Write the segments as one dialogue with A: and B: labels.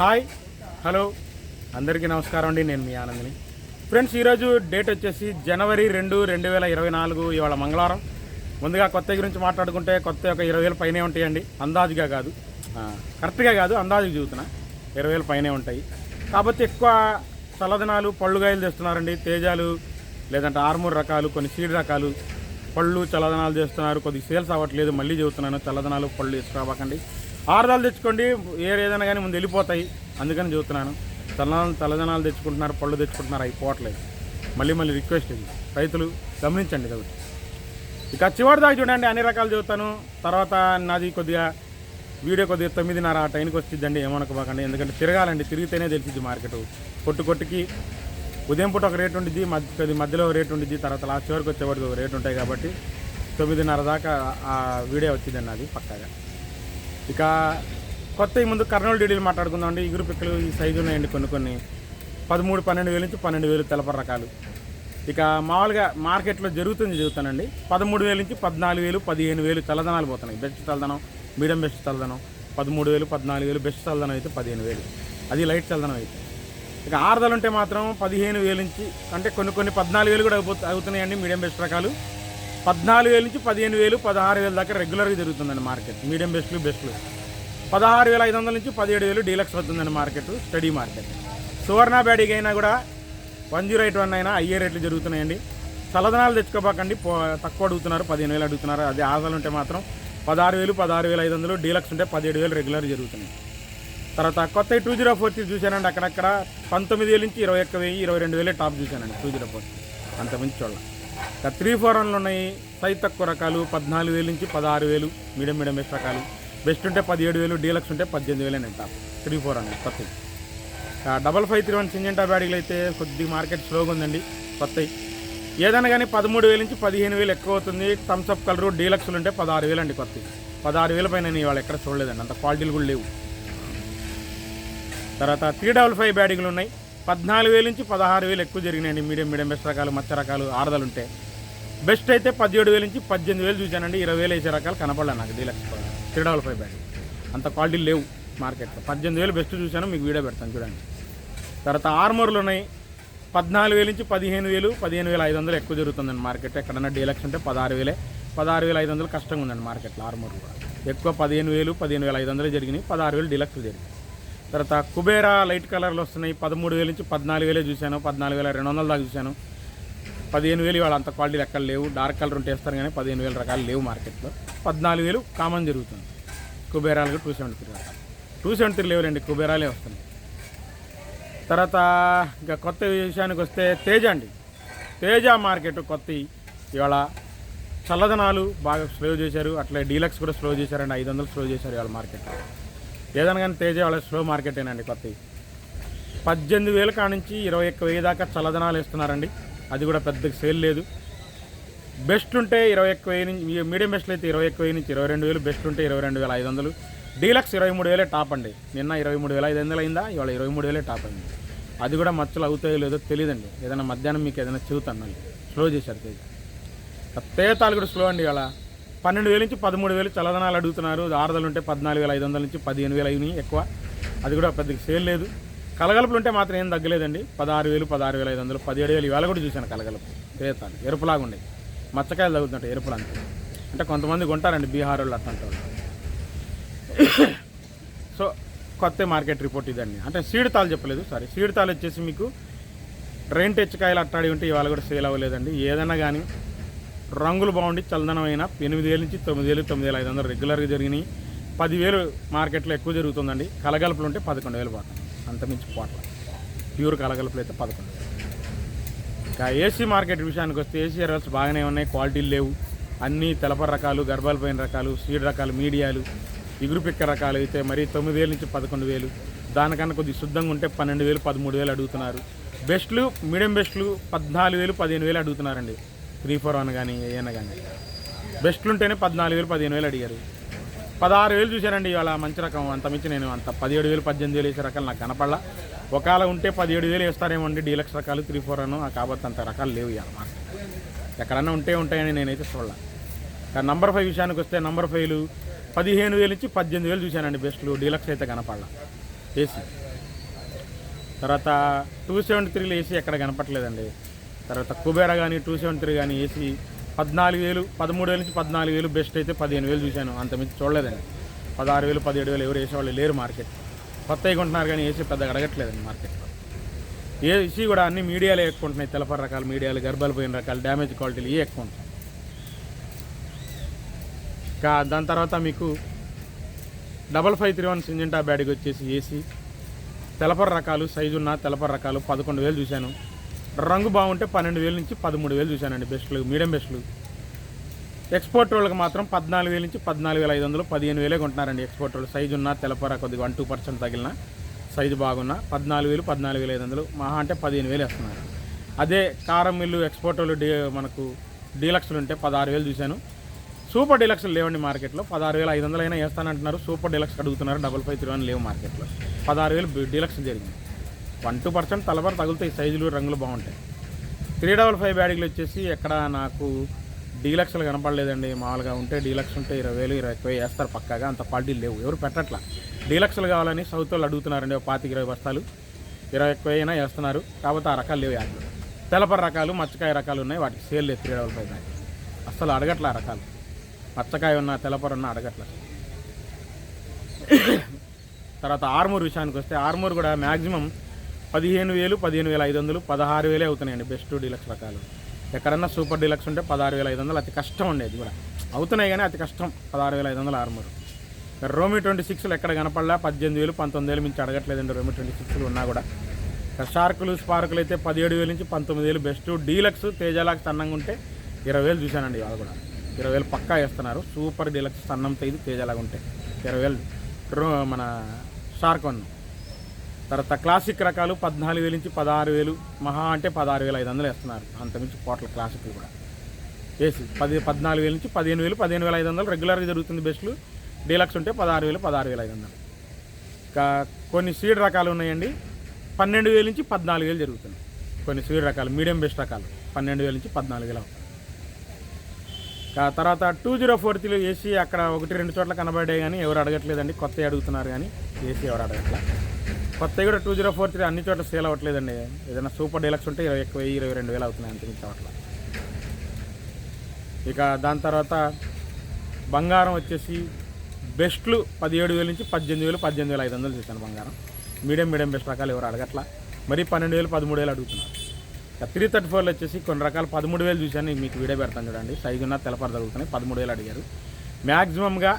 A: Hi hello. అందరికీ నమస్కారం అండి నేను మీ ఆనందిని. ఫ్రెండ్స్ ఈరోజు డేట్ వచ్చేసి జనవరి రెండు రెండు వేల ఇరవై నాలుగు ఇవాళ మంగళవారం. ముందుగా కొత్త గురించి మాట్లాడుకుంటే కొత్త ఒక ఇరవై వేల పైనే ఉంటాయండి. అందాజుగా కాదు. కరెక్ట్గా కాదు అందాజుగా చూస్తున్నా. ఇరవై వేల పైనే ఉంటాయి. కాకపోతే ఎక్కువ చల్లదనాలు పళ్ళుగాయలు తెస్తున్నారండి. తేజాలు లేదంటే ఆర్మూర్ రకాలు కొన్ని సీడ్ రకాలు పళ్ళు చల్లదనాలు చేస్తున్నారు. కొద్దిగా సేల్స్ అవ్వట్లేదు మళ్ళీ చెబుతున్నాను. చల్లదనాలు పళ్ళు తీసుకురాబాకండి ఆరుదాలు తెచ్చుకోండి ఏదైనా కానీ ముందు వెళ్ళిపోతాయి. అందుకని చూస్తున్నాను చల్లదనాలు చల్లదనాలు తెచ్చుకుంటున్నారు పళ్ళు తెచ్చుకుంటున్నారు అయిపోవట్లేదు మళ్ళీ మళ్ళీ రిక్వెస్ట్ ఇది. రైతులు గమనించండి ఇది ఇక చివరి దాకా చూడండి అన్ని రకాలు చెబుతాను. తర్వాత నాది కొద్దిగా వీడియో కొద్దిగా తొమ్మిదిన్నర ఆ టైంకి వచ్చిందండి ఏమనుకోబాకండి ఎందుకంటే తిరగాలండి తిరిగితేనే తెలిసింది మార్కెట్. కొట్టు కొట్టుకి ఉదయం పూట ఒక రేట్ ఉండిద్ది మధ్య కొద్ది మధ్యలో రేటు రేట్ ఉండిద్ది తర్వాత లాస్ట్ చివరికి వచ్చేవాడికి ఒక రేట్ ఉంటాయి కాబట్టి తొమ్మిదిన్నర దాకా ఆ వీడియో వచ్చిందండి అది పక్కాగా. ఇక కొత్త ముందు కర్నూలు డీడీలు మాట్లాడుకుందాం అండి. ఇగురు పిక్కలు ఈ సైజు ఉన్నాయండి కొన్ని కొన్ని. పదమూడు పన్నెండు వేలు నుంచి పన్నెండు వేలు తెలప రకాలు. ఇక మామూలుగా మార్కెట్లో జరుగుతుంది చెబుతానండి. పదమూడు వేల నుంచి పద్నాలుగు వేలు పదిహేను వేలు చల్లదనాలు పోతున్నాయి. బెస్ట్ చల్లదనం మీడియం బెస్ట్ చల్లదనం పదమూడు వేలు పద్నాలుగు వేలు బెస్ట్ చల్లదనం అయితే పదిహేను వేలు. అది లైట్ చల్లదనం అయితే. ఇక ఆరుదలు ఉంటే మాత్రం పదిహేను వేలు నుంచి అంటే కొన్ని కొన్ని పద్నాలుగు వేలు కూడా అవుతున్నాయండి మీడియం బెస్ట్ రకాలు. పద్నాలుగు వేల నుంచి పదిహేను వేలు పదహారు వేల దాకా రెగ్యులర్గా జరుగుతుందండి మార్కెట్. మీడియం బెస్ట్లు బెస్ట్లు పదహారు వేల ఐదు వందల నుంచి పదిహేడు వేలు డీలక్స్ అవుతుందండి మార్కెట్ స్టడీ మార్కెట్. సువర్ణ బ్యాడీకి అయినా కూడా వన్ జీరో ఎయిట్ వన్ అయినా అయ్యే రేట్లు జరుగుతున్నాయండి. చల్లదనాలు తెచ్చుకోబాకండి పో తక్కువ అడుగుతున్నారు పదిహేను వేలు అడుగుతున్నారు. అదే ఆదాలు ఉంటే మాత్రం పదహారు వేలు పదహారు వేల ఐదు వందలు డీలక్స్ ఉంటే పదిహేడు వేలు రెగ్యులర్ జరుగుతున్నాయి. తర్వాత కొత్త టూ జీరో ఫోర్ చూశానండి అక్కడక్కడ పంతొమ్మిది వేల నుంచి ఇరవై ఒక్క వెయ్యి ఇరవై రెండు వేలే టాప్ చూశానండి టూ జీరో ఫోర్ అంతకుమించి చూడాలి. త్రీ ఫోర్ వన్లు ఉన్నాయి. సైజ్ తక్కువ రకాలు పద్నాలుగు వేలు నుంచి పదహారు వేలు మీడియం మీడియం బెస్ట్ రకాలు. బెస్ట్ ఉంటే పదిహేడు వేలు డీలక్స్ ఉంటే పద్దెనిమిది వేలు అని అంటారు. త్రీ ఫోర్ వన్ కొత్తవి double five three one Syngenta బ్యాడీలు అయితే కొద్దిగా మార్కెట్ స్లోగా ఉందండి కొత్తవి ఏదైనా కానీ పదమూడు వేల నుంచి పదిహేను వేలు ఎక్కువ అవుతుంది. థమ్స్ అప్ కలరు డీలక్స్లు ఉంటే పదహారు వేలు అండి కొత్తవి పదహారు వేల పైన నేను ఇవాళ ఎక్కడ చూడలేదండి అంత క్వాలిటీలు కూడా లేవు. తర్వాత త్రీ డబల్ ఫైవ్ బ్యాడీలు ఉన్నాయి. పద్నాలుగు వేల నుంచి పదహారు వేలు ఎక్కువ జరిగినాయండి. మీడియం మీడియం బెస్ట్ రకాలు మచ్చ రకాలు ఆరుదలు ఉంటే బెస్ట్ అయితే పదిహేడు వేల నుంచి పద్దెనిమిది వేలు చూశానండి. ఇరవై వేలు వేసే రకాలు కనపడలే నాకు deluxe three double five bag అంత క్వాలిటీ లేవు మార్కెట్లో. పద్దెనిమిది వేలు బెస్ట్ చూశాను మీకు వీడియో పెడతాను చూడండి. తర్వాత ఆర్మర్లు ఉన్నాయి. పద్నాలుగు వేల నుంచి పదిహేను వేలు పదిహేను వేల ఐదు వందలు ఎక్కువ జరుగుతుందండి మార్కెట్ ఎక్కడన్నా డీలక్స్ ఉంటే పదహారు వేలే పదహారు వేల ఐదు వందలు కష్టంగా ఉందండి మార్కెట్లో ఆర్మోర్లు కూడా. ఎక్కువ పదిహేను వేలు పదిహేను వేల ఐదు వందలు జరిగినాయి పదహారు వేలు డీలక్స్ జరిగినాయి. తర్వాత కుబేరా లైట్ కలర్లు వస్తున్నాయి. పదమూడు వేలు నుంచి పద్నాలుగు వేలే చూశాను. పద్నాలుగు వేల రెండు వందల దాకా చూశాను. పదిహేను వేలు ఇవాళ అంత క్వాలిటీ లెక్కలు లేవు. డార్క్ కలర్ ఉంటే వేస్తారు కానీ పదిహేను వేల రకాలు లేవు మార్కెట్లో. పద్నాలుగు వేలు కామన్ జరుగుతుంది. కుబేరాలు టూ సెవెంటీ త్రీ రకాలు టూ సెవెంటీ త్రీ లేవులేండి కుబేరాలే వస్తున్నాయి. తర్వాత ఇంకా కొత్త విషయానికి వస్తే తేజ అండి. తేజ మార్కెట్ కొత్త ఇవాళ చల్లదనాలు బాగా స్లో చేశారు. అట్లా డీలక్స్ కూడా స్లో చేశారండి. ఐదు వందలు స్లో చేశారు ఇవాళ మార్కెట్. ఏదైనా కానీ తేజ వాళ్ళ స్లో మార్కెటేనండి కొత్తవి. పద్దెనిమిది వేల కాడ నుంచి ఇరవై ఒక్క వెయ్యి దాకా చల్లదనాలు ఇస్తున్నారండి అది కూడా పెద్ద సేల్ లేదు. బెస్ట్ ఉంటే ఇరవై ఒక్క వెయ్యి నుంచి మీడియం బెస్ట్లు అయితే ఇరవై ఒక్క వెయ్యి నుంచి ఇరవై రెండు వేలు బెస్ట్ ఉంటే ఇరవై రెండు వేల ఐదు వందలు. డీలక్స్ ఇరవై మూడు వేలే టాప్ అండి. నిన్న ఇరవై మూడు వేల ఐదు వందలు అయిందా ఇవాళ ఇరవై మూడు వేలే టాప్ అయింది. అది కూడా మచ్చలు అవుతాయో లేదో తెలియదండి ఏదైనా మధ్యాహ్నం మీకు ఏదైనా చెబుతాను స్లో చేశారు తేజ. తేతాలు కూడా స్లో అండి ఇవాళ. పన్నెండు వేల నుంచి పదమూడు వేలు చల్లదనాలు అడుగుతున్నారు. ఆరుదలు ఉంటే పద్నాలుగు వేల ఐదు వందల నుంచి పదిహేను వేలు అయినాయి ఎక్కువ. అది కూడా పెద్దగా సేల్ లేదు. కలగలుపులు ఉంటే మాత్రం ఏం తగ్గలేదండి. పదహారు వేలు పదహారు వేల ఐదు వందలు పదిహేడు వేలు ఇవాళ కూడా చూశాను కలగలుపు. తేతాలు ఎరుపులాగా ఉండేవి మచ్చకాయలు తగ్గుతుంటాయి ఎరుపులు అంతే అంటే కొంతమంది కొంటారండి బీహార్ వాళ్ళు అట్లాంటి వాళ్ళు సో కొత్త మార్కెట్ రిపోర్ట్ ఇదండి. అంటే సీడతాలు చెప్పలేదు సారీ. సీడతాలు వచ్చేసి మీకు రెయిన్ తెచ్చకాయలు అట్టాడి ఉంటే ఇవాళ కూడా సేల్ అవ్వలేదండి. ఏదైనా కానీ రంగులు బాగుండి చల్లదనమైన ఎనిమిది వేల నుంచి తొమ్మిది వేలు తొమ్మిది వేల ఐదు వందలు రెగ్యులర్గా జరిగినాయి. పదివేలు మార్కెట్లో ఎక్కువ జరుగుతుందండి. కలగలుపులు ఉంటే పదకొండు వేలు పోతాయి అంత మించి పోట్ల ప్యూర్ కలగలుపులు అయితే పదకొండు వేలు. ఇంకా ఏసీ మార్కెట్ విషయానికి వస్తే ఏసీ ఎరల్స్ బాగానే ఉన్నాయి. క్వాలిటీలు లేవు. అన్నీ తెలపర రకాలు గర్భాల పైన రకాలు సీడ్ రకాలు మీడియాలు ఇగురు పిక్క రకాలు అయితే మరి తొమ్మిది వేల నుంచి పదకొండు వేలు. దానికన్నా కొద్దిగా శుద్ధంగా ఉంటే పన్నెండు వేలు పదమూడు వేలు అడుగుతున్నారు. బెస్ట్లు మీడియం బెస్ట్లు పద్నాలుగు వేలు పదిహేను వేలు అడుగుతున్నారండి. త్రీ ఫోర్ వన్ కానీ ఏమైనా కానీ. బెస్ట్లు ఉంటేనే పద్నాలుగు వేలు పదిహేను వేలు అడిగారు. పదహారు వేలు చూశానండి ఇవాళ మంచి రకం అంత మించి నేను అంత పదిహేడు వేలు పద్దెనిమిది వేలు వేసే రకాలు నాకు కనపడలా. ఒకవేళ ఉంటే పదిహేడు వేలు వేస్తారేమో అండి డీలక్స్ రకాలు త్రీ ఫోర్ అను కాబట్టి అంత రకాలు లేవు ఇవాళ మార్కెట్. ఎక్కడన్నా ఉంటే ఉంటాయని నేనైతే చూడలే. కానీ నంబర్ ఫైవ్ విషయానికి వస్తే నంబర్ ఫైవ్లు పదిహేను వేలు నుంచి పద్దెనిమిది వేలు చూశానండి బెస్ట్లు డీలక్స్ అయితే కనపడలా. ఏసీ. తర్వాత టూ సెవెంటీ త్రీలో ఏసీ ఎక్కడ కనపట్లేదండి తర్వాత కుబేరా కానీ టూ సెవెంటీ త్రీ కానీ ఏసీ పద్నాలుగు వేలు పదమూడు వేల నుంచి పద్నాలుగు వేలు బెస్ట్ అయితే పదిహేను వేలు చూశాను. అంత మించి చూడలేదండి. పదహారు వేలు పదిహేడు వేలు ఎవరు వేసేవాళ్ళు లేరు మార్కెట్. కొత్తవి కొంటున్నారు కానీ ఏసీ పెద్దగా అడగట్లేదండి మార్కెట్లో. ఏసీ కూడా అన్ని మీడియాలో ఎక్కువ ఉంటున్నాయి. తెలపర రకాల మీడియాలు గర్భాలు పోయిన రకాలు డ్యామేజ్ క్వాలిటీలు ఇవి ఎక్కువ ఉంటాయి ఇంకా దాని తర్వాత మీకు double five three one Syngenta బ్యాడ్కి వచ్చేసి ఏసీ. తెలపర రకాలు సైజు ఉన్న తెలపర రకాలు పదకొండు వేలు చూశాను. రంగు బాగుంటే పన్నెండు వేల నుంచి పదమూడు వేలు చూశానండి బెస్ట్లు మీడియం బెస్ట్లు ఎక్స్పోర్ట్ వాళ్ళకి మాత్రం పద్నాలుగు వేల నుంచి పద్నాలుగు వేల ఐదు వందలు పదిహేను వేలే కొంటున్నారండి ఎక్స్పోర్ట్ వాళ్ళు. సైజు ఉన్న తెలపర కొద్దిగా వన్ టూ పర్సెంట్ తగిలిన సైజు బాగున్న పద్నాలుగు వేలు పద్నాలుగు వేల ఐదు వందలు మహా అంటే పదిహేను వేలు వేస్తున్నారు. అదే కారం మిల్లు ఎక్స్పోర్ట్ వాళ్ళు డీ మనకు డీలక్స్లు ఉంటే పదహారు వేలు చూశాను. సూపర్ డీలక్స్లు లేవండి మార్కెట్లో. పదహారు వేల ఐదు వందలు అయినా వేస్తానంటున్నారు సూపర్ డీలక్స్ అడుగుతున్నారు. డబల్ ఫైవ్ త్రీ వన్ లేవు మార్కెట్లో. పదహారు వేలు డీలక్స్ జరిగింది. వన్ టూ పర్సెంట్ తలబర తగులుతాయి సైజులు రంగులు బాగుంటాయి. త్రీ డబల్ ఫైవ్ బ్యాడీలు వచ్చేసి ఎక్కడ నాకు డీలక్స్లు కనపడలేదండి. మామూలుగా ఉంటే డీలక్స్ ఉంటే ఇరవై వేలు ఇరవై ఎక్కువ వేస్తారు పక్కాగా. అంత క్వాలిటీలు లేవు. ఎవరు పెట్టట్లా. డీలక్స్లు కావాలని సౌత్ వాళ్ళు అడుగుతున్నారండి. ఒక పాతిక ఇరవై బస్తాలు. ఇరవై ఎక్కువ అయినా వేస్తున్నారు. కాకపోతే ఆ రకాలు లేవు యాడ్లు తెలపర రకాలు మచ్చకాయ రకాలు ఉన్నాయి. వాటికి సేల్ లేదు త్రీ డబల్ ఫైవ్ బ్యాగ్ అస్సలు అడగట్లా ఆ రకాలు. మచ్చకాయ ఉన్న తెలపర ఉన్న అడగట్లా. తర్వాత ఆర్మూర్ విషయానికి వస్తే ఆర్మూర్ కూడా మ్యాక్సిమం పదిహేను వేలు పదిహేను వేల ఐదు వందలు పదహారు వేలే అవుతున్నాయండి బెస్ట్ డీలక్స్ రకాలు. ఎక్కడన్నా సూపర్ డీలక్స్ ఉంటే పదహారు వేల ఐదు వందలు అతి కష్టం ఉండేది కూడా. అవుతున్నాయి కానీ అతి కష్టం పదహారు వేల ఐదు వందలు ఆర్మూర్. రోమి ట్వంటీ సిక్స్లు ఎక్కడ కనపడలా? పద్దెనిమిది వేలు పంతొమ్మిది వేలు మించి అడగట్లేదండి రోమి ట్వంటీ సిక్స్లు ఉన్నా కూడా. షార్కులు స్పార్కులు అయితే పదిహేడు వేలు నుంచి పంతొమ్మిది వేలు బెస్ట్. డీలక్స్ తేజాలకు సన్నంగా ఉంటే ఇరవై వేలు చూశానండి వాళ్ళు కూడా. ఇరవై వేలు పక్కా వేస్తున్నారు. సూపర్ డీలక్స్ సన్నంతో ఇది తేజాలాగా ఉంటే ఇరవై వేలు రో మన షార్క్ వన్ తర్వాత క్లాసిక్ రకాలు పద్నాలుగు వేలు నుంచి పదహారు వేలు మహా అంటే పదహారు వేల ఐదు వందలు వేస్తున్నారు. అంతమించి కోట్ల క్లాసిక్లు కూడా. ఏసీ పది పద్నాలుగు వేల నుంచి పదిహేను వేలు పదిహేను వేల ఐదు వందలు రెగ్యులర్గా జరుగుతుంది బెస్ట్లు. డీలక్స్ ఉంటే పదహారు వేలు పదహారు వేల ఐదు వందలు. ఇంకా కొన్ని సీడ్ రకాలు ఉన్నాయండి. పన్నెండు వేల నుంచి పద్నాలుగు వేలు జరుగుతుంది. కొన్ని సీడ్ రకాలు మీడియం బెస్ట్ రకాలు పన్నెండు వేల నుంచి పద్నాలుగు వేలు అవుతాయి ఇంకా తర్వాత టూ జీరో ఫోర్ త్రీలో ఏసీ అక్కడ ఒకటి రెండు చోట్ల కనబడే కానీ ఎవరు అడగట్లేదండి. కొత్త అడుగుతున్నారు కానీ ఏసీ ఎవరు అడగట్లేదు కొత్త కూడా టూ జీరో ఫోర్ త్రీ అన్ని చోట్ల సేల్ అవ్వట్లేదండి. ఏదైనా సూపర్ డీలక్స్ ఉంటే ఇరవై ఎక్కువ ఇరవై రెండు వేలు అవుతున్నాయి అంత చోట్ల ఇక దాని తర్వాత బంగారం వచ్చేసి బెస్ట్లు పదిహేడు వేల నుంచి పద్దెనిమిది వేలు పద్దెనిమిది వేల ఐదు వందలు చూశాను బంగారం. మీడియం మీడియం బెస్ట్ రకాలు ఎవరు అడగట్లా. మరి పన్నెండు వేలు పదమూడు వేలు అడుగుతున్నారు. ఇక త్రీ థర్టీ ఫోర్లో వచ్చేసి కొన్ని రకాలు పదమూడు వేలు చూశాను మీకు వీడియో పెడతాను చూడండి. సైజున్న తెలపర పదమూడు వేలు అడిగారు. మ్యాక్సిమంగా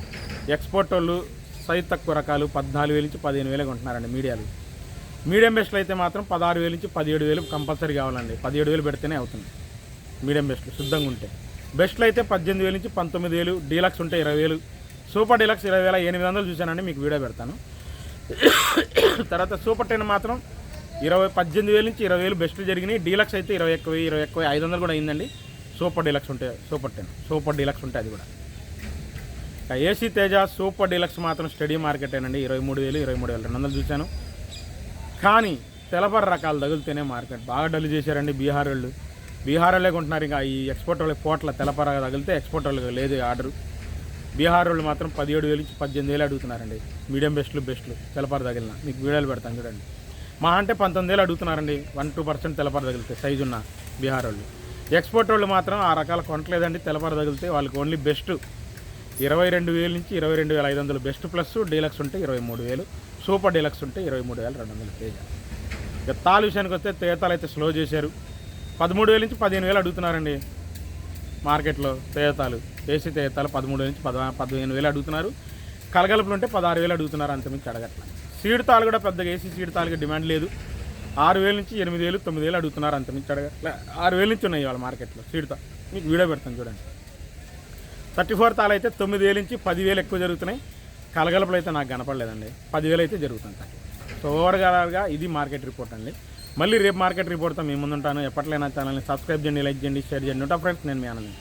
A: ఎక్స్పోర్ట్ వాళ్ళు సై తక్కువ రకాలు పద్నాలుగు వేల నుంచి పదిహేను వేలకు ఉంటున్నారండి మీడియాలు. మీడియం బెస్ట్లు అయితే మాత్రం పదహారు వేల నుంచి పదిహేడు వేలు కంపల్సరీ కావాలండి. పదిహేడు వేలు పెడితేనే అవుతుంది. మీడియం బెస్ట్లు శుద్ధంగా ఉంటే. బెస్ట్లు అయితే పద్దెనిమిది వేల నుంచి పంతొమ్మిది వేలు డీలక్స్ ఉంటే ఇరవై వేలు సూపర్ డీలక్స్ ఇరవై వేల ఎనిమిది వందలు చూశానండి మీకు వీడియో పెడతాను. తర్వాత సూపర్ టెన్ మాత్రం ఇరవై పద్దెనిమిది వేల నుంచి ఇరవై వేలు బెస్ట్లు జరిగినాయి. డీలక్స్ అయితే ఇరవై ఎక్కువ ఇరవై ఎక్కువ ఐదు వందలు కూడా అయిందండి. సూపర్ డీలక్స్ ఉంటే సూపర్ టెన్ సూపర్ డీలక్స్ ఉంటే అది కూడా. ఏసీ తేజ సూపర్ డీలక్స్ మాత్రం స్టడీ మార్కెటేనండి. ఇరవై మూడు వేలు ఇరవై మూడు వేలు. రెండు వందలు చూశాను. కానీ తెలపర రకాలు తగిలితేనే మార్కెట్ బాగా డల్ చేశారండి బీహార్ వాళ్ళు. బీహార్ వాళ్ళే కొంటున్నారు. ఇంకా ఈ ఎక్స్పోర్ట్ వాళ్ళకి పోట్ల తెలపర తగిలితే ఎక్స్పోర్ట్ వాళ్ళకి లేదు ఆర్డర్. బీహార్ వాళ్ళు మాత్రం పదిహేడు వేలు నుంచి పద్దెనిమిది వేలు అడుగుతున్నారండి. మీడియం బెస్ట్లు బెస్ట్లు. తెలపర తగిలిన. మీకు వీడియోలు పెడతాను చూడండి. మా అంటే పంతొమ్మిది వేలు అడుగుతున్నారండి. వన్ టూ పర్సెంట్ తెలపర తగిలితే సైజు ఉన్న బీహార్ వాళ్ళు. ఎక్స్పోర్ట్ వాళ్ళు మాత్రం ఆ రకాల కొనట్లేదండి. తెలపర తగిలితే వాళ్ళకి ఓన్లీ బెస్ట్ ఇరవై రెండు వేల నుంచి ఇరవై రెండు వేల ఐదు వందలు. బెస్ట్ ప్లస్ డీలక్స్ ఉంటే ఇరవై మూడు వేలు. సూపర్ డీలక్స్ ఉంటే ఇరవై మూడు వేల రెండు వందలు తేజ ఇక తాలు విషయానికి వస్తే తేతాలు అయితే స్లో చేశారు. పదమూడు వేల నుంచి పదిహేను వేలు అడుగుతున్నారండి మార్కెట్లో తేతాలు. ఏసీ తేతాలు పదమూడు నుంచి పద పదిహేను వేలు అడుగుతున్నారు. కలగలుపులు ఉంటే పదహారు వేలు అడుగుతున్నారు అంతమించి అడగట్ల. సీడ్ తాలు కూడా పెద్దగా ఏసీ సీడ్ తాలుకి డిమాండ్ లేదు. ఆరు వేల నుంచి ఎనిమిది వేలు తొమ్మిది వేలు అడుగుతున్నారు అంతమించి అడగట్ల. ఆరు వేల నుంచి ఉన్నాయి వాళ్ళ మార్కెట్లో సీడ్ తా మీకు వీడియో పెడతాను చూడండి. థర్టీ ఫోర్ తాలు అయితే తొమ్మిది వేల నుంచి పదివేలు ఎక్కువ జరుగుతున్నాయి. కలగలపలు అయితే నాకు కనపడలేదండి. పదివేలు అయితే జరుగుతుంది సో ఓవర్గా ఇది మార్కెట్ రిపోర్ట్ అండి. మళ్ళీ రేపు మార్కెట్ రిపోర్ట్తో మీ ముందుంటాను. ఎప్పట్లైనా ఛానల్ని సబ్స్క్రైబ్ చేయండి లైక్ చేయండి షేర్ చేయండి. ఉంటా ఫ్రెండ్స్ నేను మీ ఆనందం.